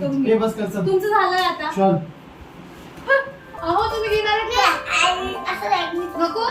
करून हे घे बस कर चल. तुमचं झालंय आता. चल. अहो तुम्ही घेणार आहेत? नको.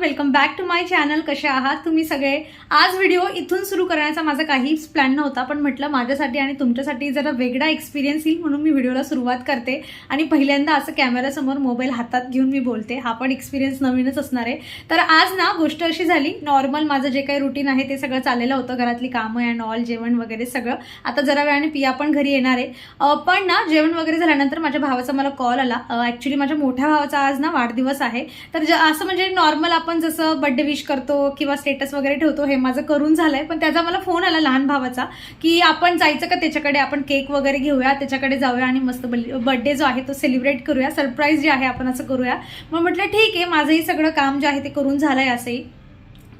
Welcome back to my channel कसे आहात तुम्ही सगळे? आज व्हिडिओ इथून सुरू करण्याचा माझा काहीच प्लॅन नव्हता पण म्हटलं माझ्यासाठी आणि तुमच्यासाठी जरा वेगळा एक्सपिरियन्स येईल म्हणून मी व्हिडिओला सुरुवात करते. आणि पहिल्यांदा असं कॅमेऱ्यासमोर मोबाईल हातात घेऊन मी बोलते. हा पण एक्सपिरियन्स नवीनच असणार आहे. तर आज ना गोष्ट अशी झाली नॉर्मल माझं जे काही रुटीन आहे ते सगळं चाललेलं होतं. घरातली कामं अँड ऑल जेवण वगैरे सगळं. आता जरा वेळाने पिया पण घरी येणार आहे. पण ना जेवण वगैरे झाल्यानंतर माझ्या भावाचा मला कॉल आला. ॲक्च्युली माझ्या मोठ्या भावाचा आज ना वाढदिवस आहे. तर ज- असं म्हणजे नॉर्मल आपण आपण जसं बड्डे विश करतो किंवा स्टेटस वगैरे ठेवतो हे माझं करून झालंय. पण त्याचा मला फोन आला लहान भावाचा की आपण जायचं का त्याच्याकडे? आपण केक वगैरे घेऊया त्याच्याकडे जाऊया आणि मस्त बड्डे जो आहे तो सेलिब्रेट करूया. सरप्राईज जे आहे आपण असं करूया. मग म्हटलं ठीक आहे माझंही सगळं काम जे आहे ते करून झालंय असंही.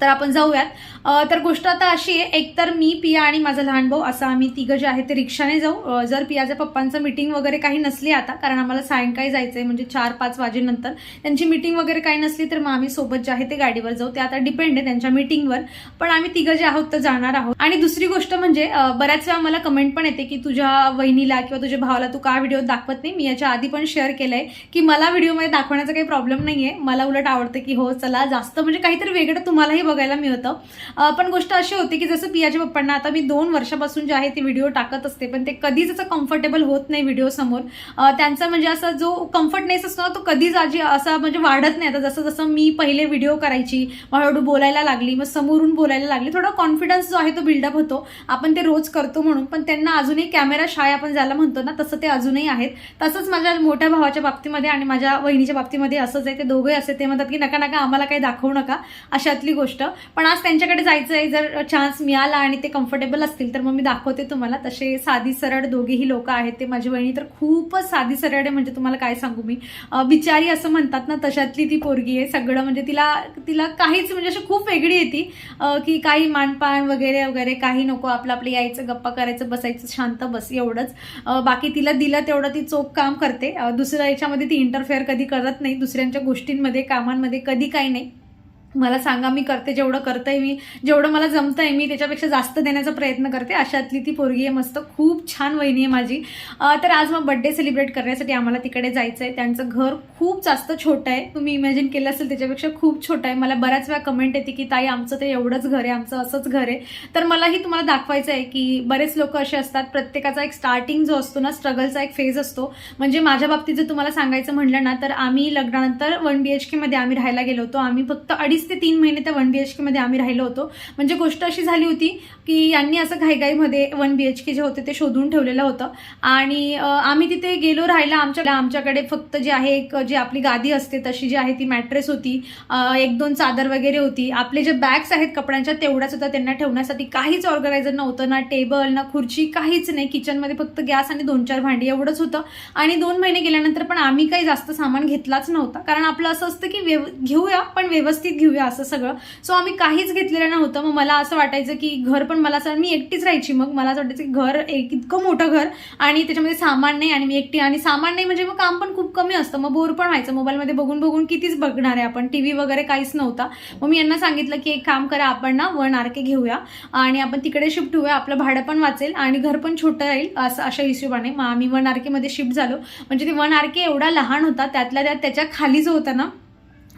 तर आपण जाऊयात. तर गोष्ट आता अशी आहे एकतर मी पिया आणि माझा लहान भाऊ असं आम्ही तिघं जे आहे ते रिक्षाने जाऊ. जर पियाच्या पप्पांचं मिटिंग वगैरे काही नसली आता कारण आम्हाला सायंकाळी जायचं आहे म्हणजे चार पाच वाजेनंतर. त्यांची मिटिंग वगैरे काही नसली तर मग आम्ही सोबत जे आहे ते गाडीवर जाऊ. ते आता डिपेंड आहे त्यांच्या मिटिंगवर पण आम्ही तिघं जे आहोत तर जाणार आहोत. आणि दुसरी गोष्ट म्हणजे बऱ्याच वेळा मला कमेंट पण येते की तुझ्या वहिनीला किंवा तुझ्या भावाला तू का व्हिडिओ दाखवत नाही? मी याच्या आधी पण शेअर केलंय की मला व्हिडिओमध्ये दाखवण्याचा काही प्रॉब्लेम नाहीये. मला उलट आवडतं की हो चला जास्त म्हणजे काहीतरी वेगळं तुम्हालाही बघायला मिळतं. पण गोष्ट अशी होती की जसं पियाच्या पप्पांना आता मी दोन वर्षापासून जे आहे ते व्हिडिओ टाकत असते पण ते कधीच असं कम्फर्टेबल होत नाही व्हिडिओ समोर. त्यांचा म्हणजे असा जो कम्फर्टनेस असतो ना तो कधीच आजी असा म्हणजे वाढत नाही. आता जसं जसं मी पहिले व्हिडिओ करायची हळूहळू बोलायला लागली मग समोरून बोलायला लागली थोडा कॉन्फिडन्स जो आहे तो बिल्डअप होतो. आपण ते रोज करतो म्हणून पण त्यांना अजूनही कॅमेरा शाय आपण ज्याला म्हणतो ना तसं ते अजूनही आहेत. तसंच माझ्या मोठ्या भावाच्या बाबतीमध्ये आणि माझ्या वहिनीच्या बाबतीमध्ये असंच आहे. ते दोघे असे ते म्हणतात की नका नका आम्हाला काही दाखवू नका अशातली गोष्ट. पण आज त्यांच्याकडे जायचं आहे जर चान्स मिळाला आणि ते कम्फर्टेबल असतील तर मग मी दाखवते तुम्हाला. तसे साधी सरळ दोघेही लोक आहेत ते माझी बहिणी तर खूपच साधी सरळ आहे म्हणजे तुम्हाला काय सांगू मी. बिचारी असं म्हणतात ना तशातली ती पोरगी आहे सगळं म्हणजे तिला तिला काहीच म्हणजे अशी खूप वेगळी येते की काही मानपान वगैरे वगैरे काही नको आपलं आपलं यायचं गप्पा करायचं बसायचं शांत बस एवढंच. बाकी तिला दिलं तेवढं ती चोख काम करते. दुसऱ्या याच्यामध्ये ती इंटरफेअर कधी करत नाही दुसऱ्यांच्या गोष्टींमध्ये कामांमध्ये कधी काही नाही. मला सांगा मी करते जेवढं करतंय मी जेवढं मला जमतंय मी त्याच्यापेक्षा जास्त देण्याचा प्रयत्न करते. अशातली ती पोरगी आहे मस्त. खूप छान वहिनी आहे माझी. तर आज मग बड्डे सेलिब्रेट करण्यासाठी आम्हाला तिकडे जायचं आहे त्यांचं घर खूप जास्त छोटं आहे. तुम्ही इमॅजिन केलं असेल त्याच्यापेक्षा खूप छोटं आहे. मला बऱ्याच वेळा कमेंट येते की ताई आमचं ते एवढंच घर आहे. आमचं असंच घर आहे. तर मलाही तुम्हाला दाखवायचं आहे की बरेच लोक असे असतात. प्रत्येकाचा एक स्टार्टिंग जो असतो ना स्ट्रगलचा एक फेज असतो. म्हणजे माझ्या बाबतीत जर तुम्हाला सांगायचं म्हणलं ना तर आम्ही लग्नानंतर वन बी एच केमध्ये आम्ही राहायला गेलो होतो. आम्ही फक्त अडीच ते तीन महिने त्या वन बी एच केमध्ये आम्ही राहिलो होतो. म्हणजे गोष्ट अशी झाली होती की यांनी असं घाईघाईमध्ये वन बी एच के जे होते ते शोधून ठेवलेलं होतं. आणि आम्ही तिथे गेलो राहायला. आमच्या आमच्याकडे फक्त जे आहे एक जी आपली गादी असते तशी जी आहे ती मॅट्रेस होती. एक दोन चादर वगैरे होती. आपले जे बॅग्स आहेत कपड्यांच्या तेवढ्याच होत्या त्यांना ठेवण्यासाठी काहीच ऑर्गनायझर नव्हतं ना टेबल ना खुर्ची काहीच नाही. किचनमध्ये फक्त गॅस आणि दोन चार भांडी एवढंच होतं. आणि दोन महिने गेल्यानंतर पण आम्ही काही जास्त सामान घेतलाच नव्हता. कारण आपलं असं असतं की व्यव घेऊया पण व्यवस्थित घेऊ घेऊया असं सगळं. सो आम्ही काहीच घेतलेलं नव्हतं. मग मला असं वाटायचं की घर पण मला असं मी एकटीच राहायची मग. मला असं वाटायचं की घर एक इतकं मोठं घर आणि त्याच्यामध्ये सामान नाही आणि मी एकटी. आणि सामान नाही म्हणजे मग काम पण खूप कमी असतं. मग बोर पण व्हायचं. मोबाईलमध्ये बघून बघून कितीच बघणार आहे आपण. टी व्ही वगैरे काहीच नव्हता. मग मी यांना सांगितलं की एक काम करा आपण ना वन आर के घेऊया. आणि आपण तिकडे शिफ्ट होऊया. आपलं भाडं पण वाचेल आणि घर पण छोटं राहील असं अशा हिशोबाने. मग आम्ही वन आर केमध्ये शिफ्ट झालो. म्हणजे ते वन आर के एवढा लहान होता. त्यातल्या त्यात त्याच्याखाली जो होता ना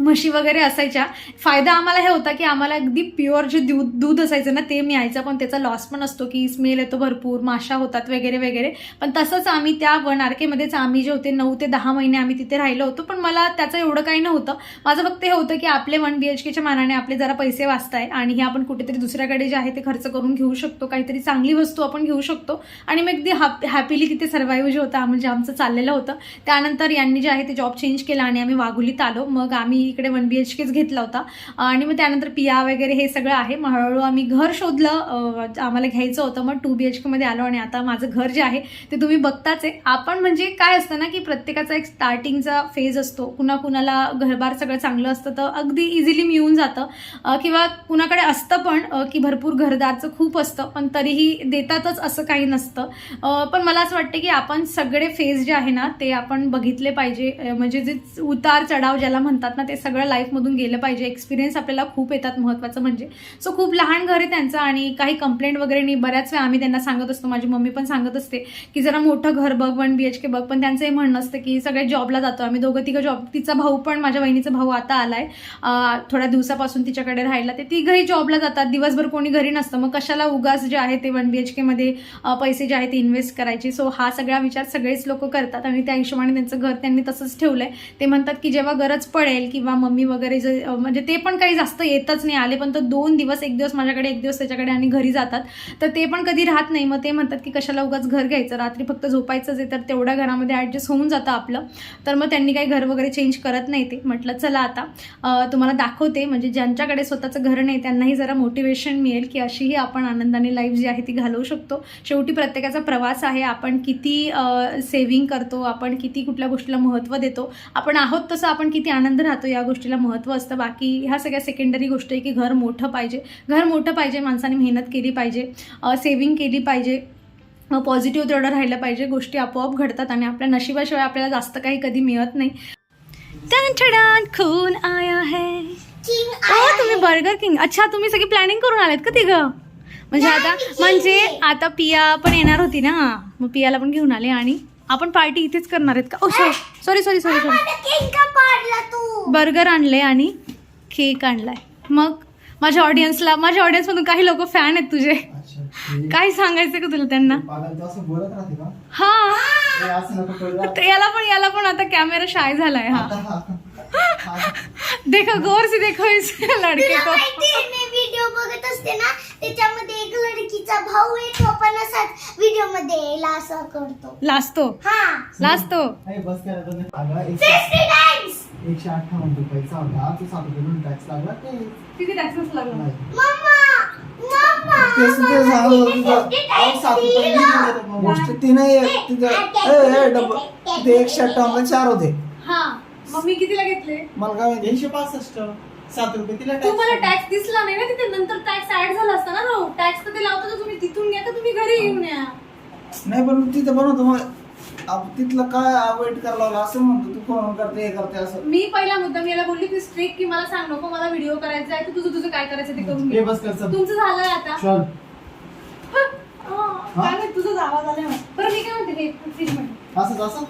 म्हशी वगैरे असायच्या. फायदा आम्हाला हे होता की आम्हाला अगदी प्युअर जे दूध दूध असायचं ना ते मिळायचं. पण त्याचा लॉस पण असतो की स्मेल येतो भरपूर माशा होतात वगैरे वगैरे. पण तसंच आम्ही त्या वन आर केमध्येच आम्ही जे होते नऊ ते दहा महिने आम्ही तिथे राहिलो होतो. पण मला त्याचं एवढं काही नव्हतं. माझं फक्त हे होतं की आपले वन बी एच केच्या मानाने आपले जरा पैसे वाचताय आणि हे आपण कुठेतरी दुसऱ्याकडे जे आहे ते खर्च करून घेऊ शकतो. काहीतरी चांगली वस्तू आपण घेऊ शकतो. आणि मग अगदी हॅप हॅपीली तिथे सर्वाईव्ह जे होतं म्हणजे आमचं चाललेलं होतं. त्यानंतर यांनी जे आहे ते जॉब चेंज केला आणि आम्ही वाघुलीत आलो. मग आम्ही इकडे वन बी एच केच घेतला होता. आणि मग त्यानंतर पिया वगैरे हे सगळं आहे. मग हळूहळू आम्ही घर शोधलं. आम्हाला घ्यायचं होतं. मग टू बी एच केमध्ये आलो आणि आता माझं घर जे आहे ते तुम्ही बघताच आहे. आपण म्हणजे काय असतं ना की प्रत्येकाचा एक स्टार्टिंगचा फेज असतो. कुणा कुणाला घरबार सगळं चांगलं असतं तर अगदी इझिली मिळून जातं. किंवा कुणाकडे असतं पण की भरपूर घरदारचं खूप असतं पण तरीही देतातच असं काही नसतं. पण मला असं वाटतं की आपण सगळे फेज जे आहे ना ते आपण बघितले पाहिजे. म्हणजे जे उतार चढाव ज्याला म्हणतात ना ते सगळं लाईफमधून गेलं पाहिजे. एक्सपिरियन्स आपल्याला खूप येतात. महत्त्वाचं म्हणजे. सो खूप लहान घर आहे त्यांचं आणि काही कंप्लेंट वगैरे नाही. बऱ्याच वेळा आम्ही त्यांना सांगत असतो. माझी मम्मी पण सांगत असते की जरा मोठं घर बघ वन बी एच के बघ. पण त्यांचं हे म्हणणं असतं की सगळे जॉबला जातो. आम्ही दोघं तिघं जॉब तिचा भाऊ पण माझ्या बहिणीचा भाऊ आता आलाय. थोड्या दिवसापासून तिच्याकडे राहायला ते तिघही जॉबला जातात. दिवसभर कोणी घरी नसतं. मग कशाला उगाच जे आहे ते वन बी एच केमध्ये पैसे जे आहेत ते इन्व्हेस्ट करायचे. सो हा सगळा विचार सगळेच लोक करतात आणि त्या हिशोबाने त्यांचं घर त्यांनी तसंच ठेवलंय. ते म्हणतात की जेव्हा गरज पडेल किंवा किंवा मम्मी वगैरे जे म्हणजे ते पण काही जास्त येतच नाही. आले पण तर दोन दिवस एक दिवस माझ्याकडे एक दिवस त्याच्याकडे आणि घरी जातात. तर ते पण कधी राहत नाही. मग ते म्हणतात की कशाला उगाच घर घ्यायचं? रात्री फक्त झोपायचंच आहे तर तेवढ्या घरामध्ये ॲडजस्ट होऊन जातं आपलं. तर मग त्यांनी काही घर वगैरे चेंज करत नाही ते. म्हटलं चला आता तुम्हाला दाखवते. म्हणजे ज्यांच्याकडे स्वतःचं घर नाही त्यांनाही जरा मोटिवेशन मिळेल की अशीही आपण आनंदाने लाईफ जी आहे ती घालवू शकतो. शेवटी प्रत्येकाचा प्रवास आहे. आपण किती सेव्हिंग करतो आपण किती कुठल्या गोष्टीला महत्त्व देतो. आपण आहोत तसं आपण किती आनंद राहतो या गोष्टीला महत्त्व असतं. बाकी ह्या सगळ्या सेकंडरी गोष्ट आहे की घर मोठं पाहिजे. घर मोठं पाहिजे माणसाने मेहनत केली पाहिजे सेव्हिंग केली पाहिजे पॉझिटिव्ह तेवढं राहिलं पाहिजे गोष्टी आपोआप घडतात आणि आपल्या नशिबाशिवाय आपल्याला जास्त काही कधी मिळत नाही. खून आया है. तुम्ही बर्गर किंग अच्छा तुम्ही सगळी प्लॅनिंग करून आलेत का तिघं? म्हणजे आता म्हणजे आता पिया पण येणार होती ना. मग पियाला पण घेऊन आले आणि? आपण पार्टी इथेच करणार आहेत का? ओ सॉरी सॉरी सॉरी सॉरी तू? बर्गर आणले आणि केक आणलाय. मग माझ्या ऑडियन्सला माझ्या ऑडियन्समधून काही लोक फॅन आहेत तुझे. काय सांगायचं का तुला त्यांना? हा. ए, असं नको करू. तर याला पण याला पण आता कॅमेरा शाय झालाय हा. हा. देखो गौर से देखो इस लड़के को. व्हिडिओ बघत असते ना त्याच्यामध्ये एक लडकीचा भाऊ आहे तो पण असाच व्हिडिओमध्ये यायला असं करतो. लाजतो हा. लाजतो ए, बस करा तुम्ही. अगं, एकशे सिक्स्टी टाइम्स एकशे अठ्ठावन्न रुपयाचा होता. तो सात रुपये म्हणून टॅक्स लागला ते. किती टॅक्सेस लागला? नाही. मम्मा मम्मा तेच ते सांगत होतं तुझं. अहो, सात रुपये मी दिले तर मग गोष्ट ती नाही आहे. तिथं ए, ए, डब्बा. तिथे एकशे अठ्ठावन्न चार होते. हा. मग मी कितीला घेतले? मला काय माहिती एकशे पासष्ट. सात रुपये तिला तू मला tax टॅक्स दिसला नाही ना तिथे नंतर टॅक्स ऍड झाला असता ना रो टॅक्स तर ते लावतो तर तुम्ही तिथून घ्या का तुम्ही घरी येऊन या नाही पण तिथं बनवतो मग आप- तिथलं काय वेट करायला लागलं असं म्हणतो तू फोन करते हे करते असं. मी पहिला मुद्दा मी याला बोलली की स्ट्रिक की मला सांग नको मला व्हिडिओ करायचा आहे तुझं तुझं काय करायचं ते करून घे. बस कर चल. तुमचं झालंय आता. चल. अं, काय माहीत, तुझाच आवाज आलाय मला. बरं मी काय म्हणते हे फ्रीजमध्ये असंच असं?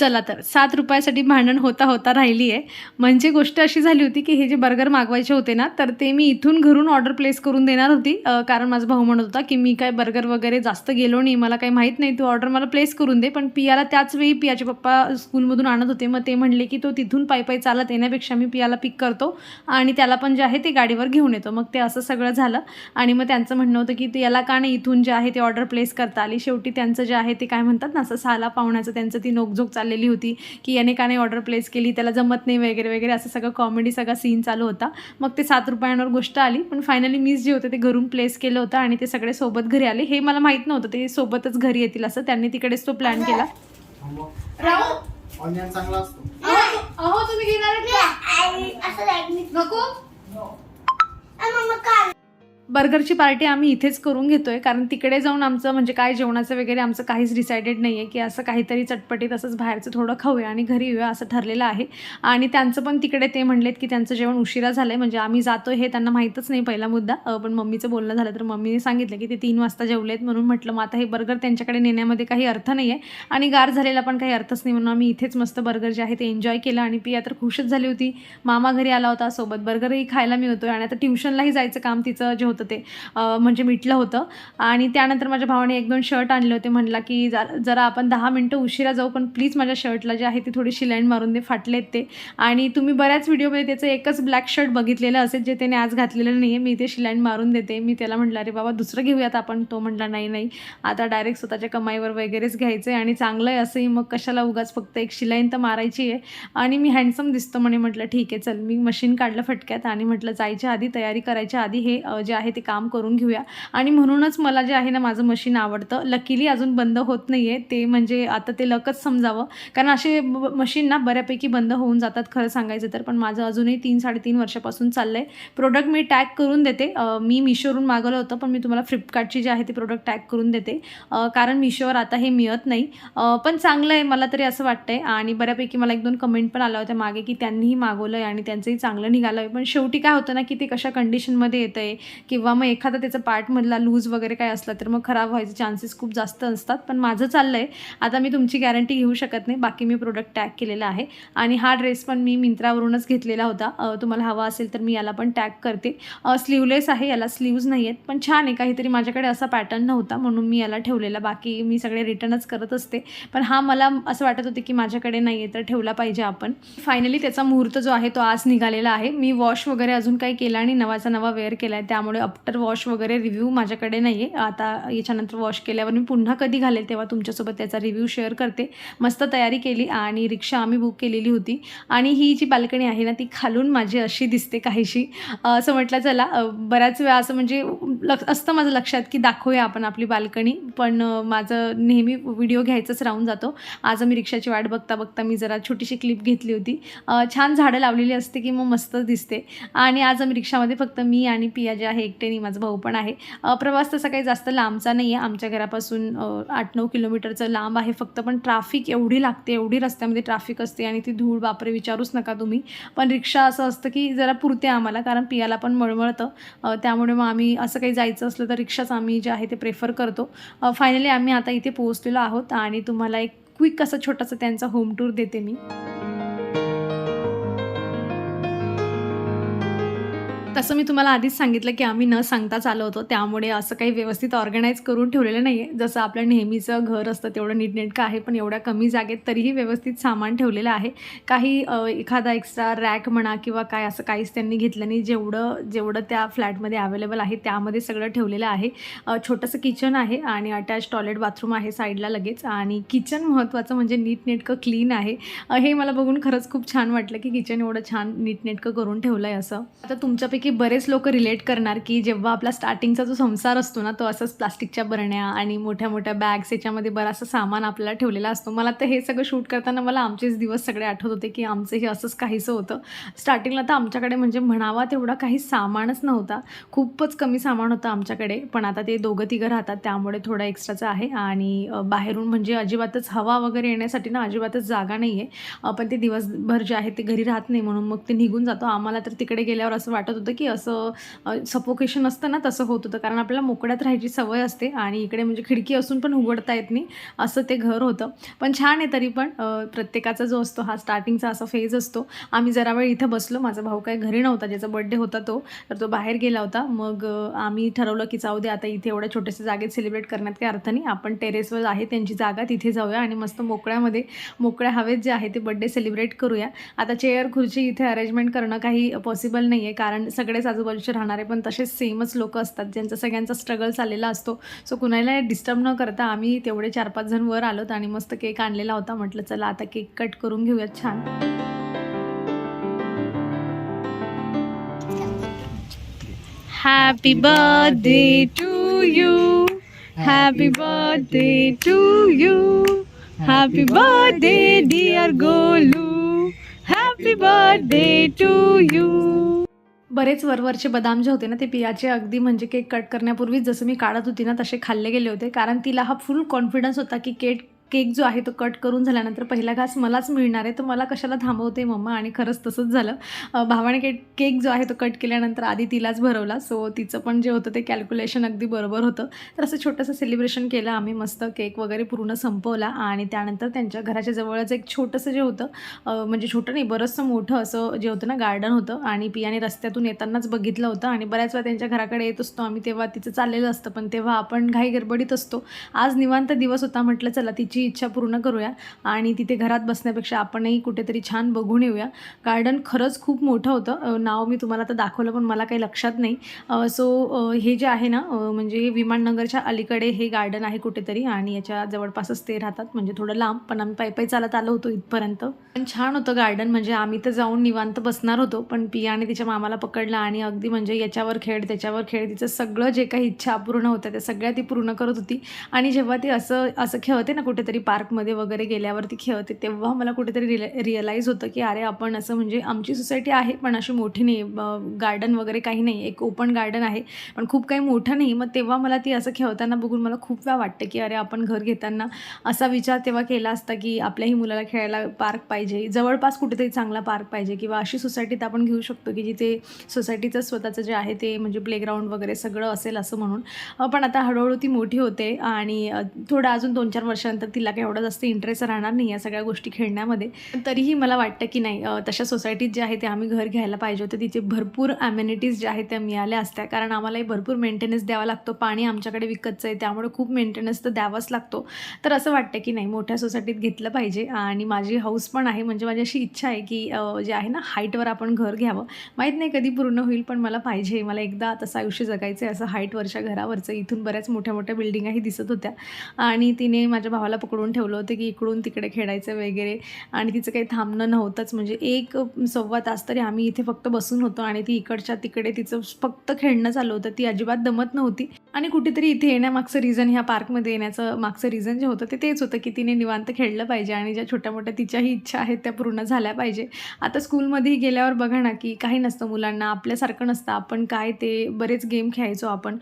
चला तर सात रुपयासाठी भांडण होता होता राहिली आहे म्हणजे गोष्ट अशी झाली होती की हे जे बर्गर मागवायचे होते ना तर ते मी इथून घरून ऑर्डर प्लेस करून देणार होती. कारण माझा भाऊ म्हणत होता की मी काय बर्गर वगैरे जास्त गेलो नाही मला काही माहीत नाही तू ऑर्डर मला प्लेस करून दे. पण पियाला त्याच वेळी पियाचे पप्पा स्कूलमधून आणत होते. मग ते म्हणले की तो तिथून पायी पायी चालत येण्यापेक्षा मी पियाला पिक करतो आणि त्याला पण जे आहे ते गाडीवर घेऊन येतो. मग ते असं सगळं झालं आणि मग त्यांचं म्हणणं होतं की ते याला का नाही इथून जे आहे ते ऑर्डर प्लेस करता आली. शेवटी त्यांचं जे आहे ते काय म्हणतात ना असं साला पाहुण्याचं त्यांचं ती नोकझोक चालली चाललेली होती की याने का नाही ऑर्डर प्लेस केली त्याला जमत नाही वगैरे वगैरे असं सगळं कॉमेडी सगळा सीन चालू होता. मग ते सात रुपयांवर गोष्ट आली पण फायनली मीच जे होते ते घरून प्लेस केलं होतं आणि ते सगळे सोबत घरी आले. हे मला माहीत नव्हतं ते सोबतच घरी येतील असं. त्यांनी तिकडेच तो प्लॅन केला. राहू ऑनलाईन चांगला असतो. अहो तुम्ही घेणार नको. बर्गरची पार्टी आम्ही इथेच करून घेतो आहे कारण तिकडे जाऊन आमचं म्हणजे काय जेवणाचं वगैरे आमचं काहीच डिसाइडेड नाही आहे की असं काहीतरी चटपटीत असंच बाहेरचं थोडं खाऊया आणि घरी येऊया असं ठरलेलं आहे. आणि त्यांचं पण तिकडे ते म्हणलेत की त्यांचं जेवण उशिरा झालं आहे म्हणजे आम्ही जातो हे त्यांना माहीतच नाही पहिला मुद्दा. पण मम्मीचं बोलणं झालं तर मम्मीने सांगितलं की ते तीन वाजता जेवलेत म्हणून म्हटलं मग आता हे बर्गर त्यांच्याकडे नेण्यामध्ये काही अर्थ नाही आहे आणि गार झालेला पण काही अर्थच नाही म्हणून आम्ही इथेच मस्त बर्गर जे आहे ते एन्जॉय केलं आणि पिया तर खुशच झाली होती. मामा घरी आला होता सोबत बर्गरही खायला मिळतो आणि आता ट्युशनलाही जायचं काम तिचं जे होतं होतं ते. म्हणजे मिटलं होतं. आणि त्यानंतर माझ्या भावाने एक दोन शर्ट आणले होते. म्हणला की जरा जरा आपण दहा मिनटं उशिरा जाऊ पण प्लीज माझ्या शर्टला जे आहे ते थोडी शिलाईन मारून दे फाटलेत ते. आणि तुम्ही बऱ्याच व्हिडिओमध्ये त्याचं एकच ब्लॅक शर्ट बघितलेलं असेल जे त्याने आज घातलेलं नाही आहे मी ते शिलाईन मारून देते. मी त्याला म्हटलं अरे बाबा दुसरं घेऊयात आपण. तो म्हटला नाही नाही. आता डायरेक्ट स्वतःच्या कमाईवर वगैरेच घ्यायचं आहे आणि चांगलं आहे असंही. मग कशाला उगाच फक्त एक शिलाईन तर मारायची आहे. आणि मी हँडसम दिसतो म्हणे. म्हटलं ठीक आहे चल. मी मशीन काढलं फटक्यात आणि म्हटलं जायच्या आधी तयारी करायच्या आधी हे जे आहे ते काम करून घेऊया. आणि म्हणूनच मला जे आहे ना माझं मशीन आवडतं. लकीली अजून बंद होत नाही आहे ते म्हणजे आता ते लकच समजावं. कारण असे मशीन ना बऱ्यापैकी बंद होऊन जातात खरं सांगायचं तर. पण माझं अजूनही तीन साडेतीन वर्षापासून चाललं आहे प्रोडक्ट मी टॅग करून देते. मी मिशोवरून मागवलं होतं पण मी तुम्हाला फ्लिपकार्टची जे आहे ते प्रोडक्ट टॅग करून देते. कारण मिशोवर आता हे मिळत नाही. पण चांगलं आहे मला तरी असं वाटतंय. आणि बऱ्यापैकी मला एक दोन कमेंट पण आल्या होत्या मागे की त्यांनीही मागवलं आहे आणि त्यांचंही चांगलं निघालं आहे पण शेवटी काय होतं ना की ते कशा कंडिशनमध्ये येतं आहे किंवा किंवा मग एखादा त्याचा पार्टमधला लूज वगैरे काय असला तर मग खराब व्हायचे चान्सेस खूप जास्त असतात. पण माझं चाललं आहे आता मी तुमची गॅरंटी घेऊ शकत नाही. बाकी मी प्रोडक्ट टॅग केलेला आहे. आणि हा ड्रेस पण मी मिंत्रावरूनच घेतलेला होता. तुम्हाला हवा असेल तर मी याला पण टॅग करते. स्लीवलेस आहे. याला स्लीव्ज नाही आहेत पण छान आहे. काहीतरी माझ्याकडे असा पॅटर्न नव्हता. म्हणून मी याला ठेवलेला. बाकी मी सगळे रिटर्नच करत असते. पण हा मला असं वाटत होते की माझ्याकडे नाही आहे तर ठेवला पाहिजे आपण. फायनली त्याचा मुहूर्त जो आहे तो आज निघालेला आहे. मी वॉश वगैरे अजून काही केला आणि नवाचा नवा वेअर केला आहे त्यामुळे आफ्टर वॉश वगैरे रिव्ह्यू माझ्याकडे नाही आहे आता याच्यानंतर वॉश केल्यावर मी पुन्हा कधी घालेल तेव्हा तुमच्यासोबत त्याचा रिव्ह्यू शेअर करते. मस्त तयारी केली आणि रिक्षा आम्ही बुक केलेली होती. आणि ही जी बाल्कनी आहे ना ती खालून माझी अशी दिसते काहीशी. असं म्हटलं चला बऱ्याच वेळा असं म्हणजे लक्ष असतं माझं लक्षात की दाखवूया आपण आपली बाल्कनी पण माझं नेहमी व्हिडिओ घ्यायचंच राहून जातो. आज मी रिक्षाची वाट बघता बघता मी जरा छोटीशी क्लिप घेतली होती. छान झाडं लावलेली असते की मग मस्त दिसते. आणि आज आम्ही रिक्षामध्ये फक्त मी आणि पिया जे आहे एकटेनी माझा भाऊ पण आहे. प्रवास तसा काही जास्त लांबचा नाही आहे आमच्या घरापासून आठ नऊ किलोमीटरचं लांब आहे. फक्त पण ट्राफिक एवढी लागते एवढी रस्त्यामध्ये ट्राफिक असते आणि ती धूळ बापरे विचारूच नका तुम्ही. पण रिक्षा असं असतं की जरा पुरते आम्हाला कारण पियाला पण मळमळतं. त्यामुळे मग आम्ही असं काही जायचं असलं तर रिक्षाच आम्ही जे आहे ते प्रेफर करतो. फायनली आम्ही आता इथे पोहोचलेलो आहोत आणि तुम्हाला एक क्विक असं छोटंसं त्यांचा होम टूर देते मी. तसं मी तुम्हाला आधीच सांगितलं की आम्ही न सांगताच आलो होतो. त्यामुळे असं काही व्यवस्थित ऑर्गनाईज करून ठेवलेलं नाही आहे जसं आपलं नेहमीचं घर असतं तेवढं नीटनेटकं आहे पण एवढ्या कमी जागेत तरीही व्यवस्थित सामान ठेवलेलं आहे. काही एखादा एक्स्ट्रा रॅक म्हणा किंवा काय असं काहीच त्यांनी घेतलं नाही. जेवढं जेवढं त्या फ्लॅटमध्ये अवेलेबल आहे त्यामध्ये सगळं ठेवलेलं आहे. छोटंसं किचन आहे आणि अटॅच टॉयलेट बाथरूम आहे साईडला लगेच. आणि किचन महत्त्वाचं म्हणजे नीटनेटकं क्लीन आहे. हे मला बघून खरंच खूप छान वाटलं की किचन एवढं छान नीटनेटकं करून ठेवलं आहे असं. आता तुमच्यापैकी बरेच लोक रिलेट करणार की जेव्हा आपला स्टार्टिंगचा जो संसार असतो ना तो असंच प्लास्टिकच्या बरण्या आणि मोठ्या मोठ्या बॅग्स याच्यामध्ये बराचसा सामान आपल्याला ठेवलेला असतो. मला तर हे सगळं शूट करताना मला आमचेच दिवस सगळे आठवत होते की आमचं हे असंच काहीसं होतं. स्टार्टिंगला तर आमच्याकडे म्हणजे म्हणावा तेवढा काही सामानच नव्हता. खूपच कमी सामान होतं आमच्याकडे पण आता ते दोघं तिघं राहतात त्यामुळे थोडं एक्स्ट्राचं आहे. आणि बाहेरून म्हणजे अजिबातच हवा वगैरे येण्यासाठी ना अजिबातच जागा नाही आहे पण ते दिवसभर जे आहे ते घरी राहत नाही म्हणून मग ते निघून जातो. आम्हाला तर तिकडे गेल्यावर असं वाटत होतं की असं सपोकेशन असतं ना तसं होत होतं. कारण आपल्याला मोकळ्यात राहायची सवय असते आणि इकडे म्हणजे खिडकी असून पण उघडता येत नाही असं ते घर होतं. पण छान आहे तरी पण प्रत्येकाचा जो असतो हा स्टार्टिंगचा असा फेज असतो. आम्ही जरा वेळ इथं बसलो. माझा भाऊ काही घरी नव्हता ज्याचा बड्डे होता तो तर तो बाहेर गेला होता. मग आम्ही ठरवलं की जाऊ दे आता इथे एवढ्या छोट्याशा जागेत सेलिब्रेट करण्यात काही अर्थ नाही. आपण टेरेसवर आहे त्यांची जागा तिथे जाऊया आणि मस्त मोकळ्यामध्ये मोकळ्या हवेत जे आहे ते बड्डे सेलिब्रेट करूया. आता चेअर खुर्ची इथे अरेंजमेंट करणं काही पॉसिबल नाही आहे कारण सगळेच आजूबाजूचे राहणारे पण तसेच सेमच लोक असतात ज्यांचा सगळ्यांचा स्ट्रगल चाललेला असतो. सो कुणाला डिस्टर्ब न करता आम्ही तेवढे चार पाच जण वर आलोत आणि मस्त केक आणलेला होता. म्हटलं चला आता केक कट करून घेऊयात छान. Happy birthday to you happy birthday to you happy birthday dear Golu happy birthday to you बरेच वरवरचे बदाम जे होते ना ते पियाचे अगदी म्हणजे केक कट करण्यापूर्वी जसं मी काढत होती ना तसे खाल्ले गेले होते. कारण तिला हा फुल कॉन्फिडन्स होता की केक केक जो आहे तो कट करून झाल्यानंतर पहिला घास मलाच मिळणार आहे तर मला कशाला थांबवते मम्मा? आणि खरंच तसंच झालं. भावाने केक केक जो आहे तो कट केल्यानंतर आधी तिलाच भरवला. सो तिचं पण जे होतं ते कॅल्क्युलेशन अगदी बरोबर होतं. तर असं छोटंसं सेलिब्रेशन केलं आम्ही मस्त केक वगैरे पूर्ण संपवला. आणि त्यानंतर त्यांच्या घराच्या जवळच एक छोटंसं जे होतं म्हणजे छोटं नाही बरंचसं मोठं असं जे होतं ना गार्डन होतं. आणि पियाने रस्त्यातून येतानाच बघितलं होतं. आणि बऱ्याच वेळा त्यांच्या घराकडे येत असतो आम्ही तेव्हा तिचं चाललेलं असतं. पण तेव्हा आपण घाई गडबडीत असतो. आज निवांत दिवस होता म्हटलं चला तिची इच्छा पूर्ण करूया आणि तिथे घरात बसण्यापेक्षा आपणही कुठेतरी छान बघून येऊया. गार्डन खरंच खूप मोठं होतं. नाव मी तुम्हाला आता दाखवलं पण मला काही लक्षात नाही. सो हे जे आहे ना म्हणजे विमाननगरच्या अलीकडे हे गार्डन आहे कुठेतरी आणि याच्या जवळपासच ते राहतात म्हणजे थोडं लांब पण आम्ही पायी पायी चालत आलो होतो इथपर्यंत. पण छान होतं गार्डन म्हणजे आम्ही तर जाऊन निवांत बसणार होतो पण पियाने तिच्या मामाला पकडला आणि अगदी म्हणजे याच्यावर खेळ त्याच्यावर खेळ तिचं सगळं जे काही इच्छा अपूर्ण होत्या त्या सगळ्या ती पूर्ण करत होती. आणि जेव्हा ती असं असं खेळते ना कुठेतरी पार्कमध्ये वगैरे गेल्यावर ती खेळते तेव्हा मला कुठेतरी रिले रिअलाईज होतं की अरे आपण असं म्हणजे आमची सोसायटी आहे पण अशी मोठी नाही. गार्डन वगैरे काही नाही. एक ओपन गार्डन आहे पण खूप काही मोठं नाही. मग तेव्हा मला ती असं खेळताना बघून मला खूप वेळा वाटतं की अरे आपण घर घेताना असा विचार तेव्हा केला असता की आपल्याही मुलाला खेळायला पार्क पाहिजे. जवळपास कुठेतरी चांगला पार्क पाहिजे किंवा अशी सोसायटीत आपण घेऊ शकतो की जिथे सोसायटीचं स्वतःचं जे आहे ते म्हणजे प्लेग्राऊंड वगैरे सगळं असेल असं म्हणून. पण आता हळूहळू ती मोठी होते आणि थोडं अजून दोन चार वर्षानंतर ती तिला काही एवढा जास्त इंटरेस्ट राहणार नाही या सगळ्या गोष्टी खेळण्यामध्ये. तरीही मला वाटतं की नाही तशा सोसायटीत जे आहे ते आम्ही घर घ्यायला पाहिजे होतं. तिथे भरपूर ॲम्युनिटीज ज्या आहेत त्या मिळाल्या असत्या. कारण आम्हालाही भरपूर मेंटेनन्स द्यावा लागतो. पाणी आमच्याकडे विकतचं आहे त्यामुळे खूप मेंटेनन्स तर द्यावाच लागतो. तर असं वाटतं की नाही मोठ्या सोसायटीत घेतलं पाहिजे. आणि माझी हाऊस पण आहे. म्हणजे माझी अशी इच्छा आहे की जे आहे ना हाईटवर आपण घर घ्यावं. माहीत नाही कधी पूर्ण होईल पण मला पाहिजे. मला एकदा तसं आयुष्य जगायचं आहे असं हाईटवरच्या घरावरचं. इथून बऱ्याच मोठ्या मोठ्या बिल्डिंगाही दिसत होत्या. आणि तिने माझ्या भावाला पकडून ठेवलं होतं की इकडून तिकडे खेळायचं वगैरे. आणि तिचं काही थांबणं नव्हतंच. म्हणजे एक सव्वा तास तरी आम्ही इथे फक्त बसून होतो आणि ती इकडच्या तिकडे तिचं फक्त खेळणं चालू होतं. ती अजिबात दमत नव्हती. आणि कुठेतरी इथे येण्यामागचं रिझन ह्या पार्कमध्ये येण्याचं मागचं रिझन जे होतं ते तेच होतं की तिने निवांत खेळलं पाहिजे आणि ज्या छोट्या मोठ्या तिच्याही इच्छा आहेत त्या पूर्ण झाल्या पाहिजे. आता स्कूलमध्येही गेल्यावर बघा ना की काही नसतं मुलांना आपल्यासारखं नसतं. आपण काय ते बरेच गेम खेळायचो आपण.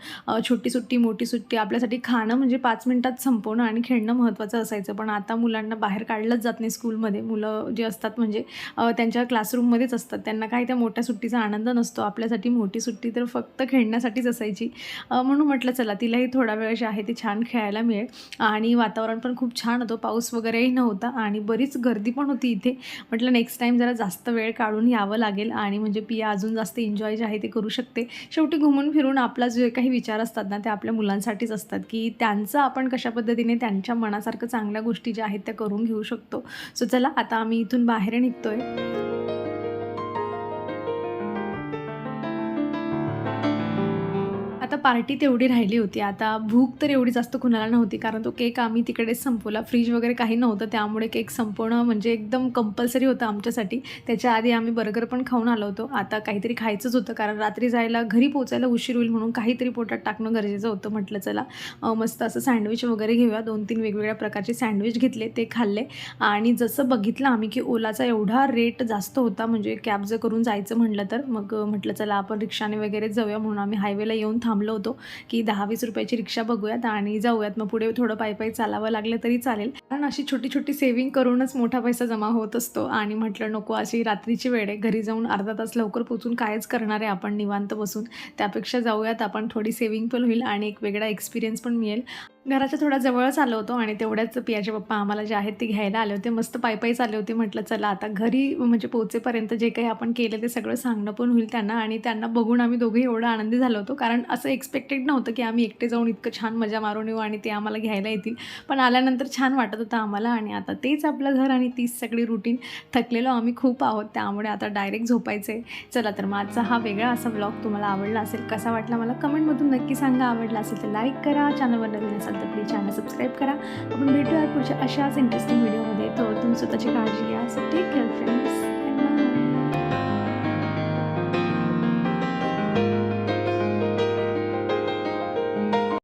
छोटी सुट्टी मोठी सुट्टी आपल्यासाठी खाणं म्हणजे पाच मिनटात संपवणं आणि खेळणं महत्त्वाचं असायचं. पण आता मुलांना बाहेर काढलंच जात नाही स्कूलमध्ये मुलं जे असतात म्हणजे त्यांच्या क्लासरूममध्येच असतात. त्यांना काही त्या मोठ्या सुट्टीचा आनंद नसतो. आपल्यासाठी मोठी सुट्टी तर फक्त खेळण्यासाठीच असायची. म्हणून म्हटलं चला तिलाही थोडा वेळ जे आहे ते छान खेळायला मिळेल. आणि वातावरण पण खूप छान होतं. पाऊस वगैरेही नव्हता आणि बरीच गर्दी पण होती इथे. म्हटलं नेक्स्ट टाईम जरा जास्त वेळ काढून यावं लागेल आणि म्हणजे पिया अजून जास्त एन्जॉय जे आहे ते करू शकते. शेवटी घुमून फिरून आपला जे काही विचार असतात ना ते आपल्या मुलांसाठीच असतात की त्यांचं आपण कशा पद्धतीने त्यांच्या मनासारखं चांगल्या गोष्टी ज्या आहेत त्या करून घेऊ शकतो. सो चला आता आम्ही इथून बाहेर निघतोय. पार्टी तेवढी राहिली होती. आता भूक तर एवढी जास्त कुणाला नव्हती कारण तो केक आम्ही तिकडेच संपवला. फ्रीज वगैरे काही नव्हतं त्यामुळे केक संपवणं म्हणजे एकदम कंपल्सरी होतं आमच्यासाठी. त्याच्या आधी आम्ही बर्गर पण खाऊन आलो होतो. आता काहीतरी खायचंच होतं कारण रात्री जायला घरी पोचायला उशीर होईल म्हणून काहीतरी पोटात टाकणं गरजेचं होतं म्हटलं चला मस्त असं सँडविच वगैरे घेऊया. दोन तीन वेगवेगळ्या प्रकारचे सँडविच घेतले ते खाल्ले. आणि जसं बघितलं आम्ही की ओलाचा एवढा रेट जास्त होता म्हणजे कॅब जर करून जायचं म्हटलं तर मग म्हटलं चला आपण रिक्षाने वगैरे जाऊया म्हणून आम्ही हायवेला येऊन थांबलो होतो की दहा वीस रुपयाची रिक्षा बघूयात आणि जाऊयात. मग पुढे थोडं पायी पायी चालावं लागलं तरी चालेल. कारण अशी छोटी छोटी सेविंग करूनच मोठा पैसा जमा होत असतो. आणि म्हटलं नको अशी रात्रीची वेळ आहे. घरी जाऊन अर्धा तास लवकर पोचून कायच करणार आहे आपण निवांत बसून. त्यापेक्षा जाऊयात आपण. थोडी सेविंग पण होईल आणि एक वेगळा एक्सपिरियन्स पण मिळेल. घराच्या थोडा जवळच आलो होतो आणि तेवढ्याच पियाचे पप्पा आम्हाला जे आहेत ते घ्यायला आले होते. मस्त पायी पायीच आले होते म्हटलं चला आता घरी म्हणजे पोचेपर्यंत जे काही आपण केलं ते सगळं सांगणं पण होईल त्यांना आणि त्यांना बघून आम्ही दोघेही एवढं आनंदी झालो होतो. कारण असं एक्सपेक्टेड नव्हतं की आम्ही एकटे जाऊन इतकं छान मजा मारून येऊ आणि ते आम्हाला घ्यायला येतील. पण आल्यानंतर छान वाटत होतं आम्हाला आणि आता तेच आपलं घर आणि तीच सगळी रुटीन थकलेलो आम्ही खूप आहोत. त्यामुळे आता डायरेक्ट झोपायचं आहे चला तर मग आजचा हा वेगळा असा ब्लॉग तुम्हाला आवडला असेल कसा वाटला मला कमेंटमधून नक्की सांगा. आवडला असेल तर लाईक करा. चॅनलवर नवीन असेल तर प्लीज चॅनल सबस्क्राईब करा. आपण भेटूया पुढच्या अशाच इंटरेस्टिंग व्हिडिओमध्ये तर तुम्ही स्वतःची काळजी घ्या. So take care friends